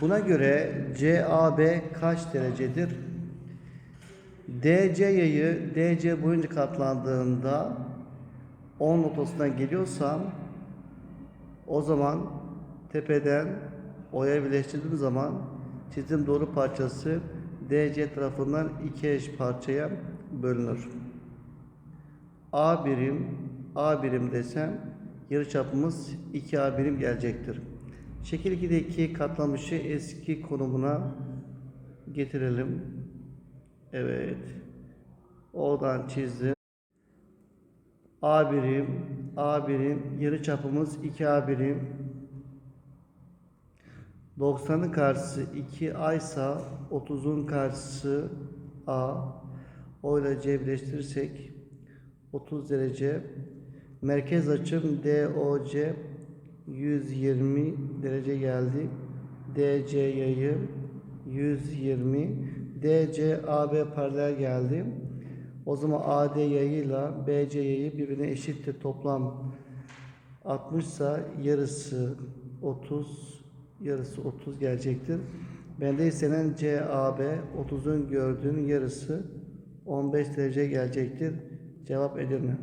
Buna göre CAB kaç derecedir? DC yayı DC boyunca katlandığında 10 noktasından geliyorsam o zaman tepeden O'ya birleştirdiğim zaman çizim doğru parçası DC tarafından iki eş parçaya bölünür. A birim, A birim desem yarıçapımız 2A birim gelecektir. Şekil 2'deki katlamışı eski konumuna getirelim. Evet. Oradan çizdim. A birim, A birim, yarıçapımız 2A birim. 90'ın karşısı 2A ise 30'un karşısı A. O ile C birleştirirsek 30 derece. Merkez açım DOC 120 derece geldi. DC yayı 120. DC AB paralel geldi. O zaman AD yayıyla BC yayı birbirine eşittir. Toplam 60 ise yarısı 30 yarısı 30 gelecektir. Bende istenen CAB 30'un gördüğün yarısı 15 derece gelecektir. Cevap Edirne.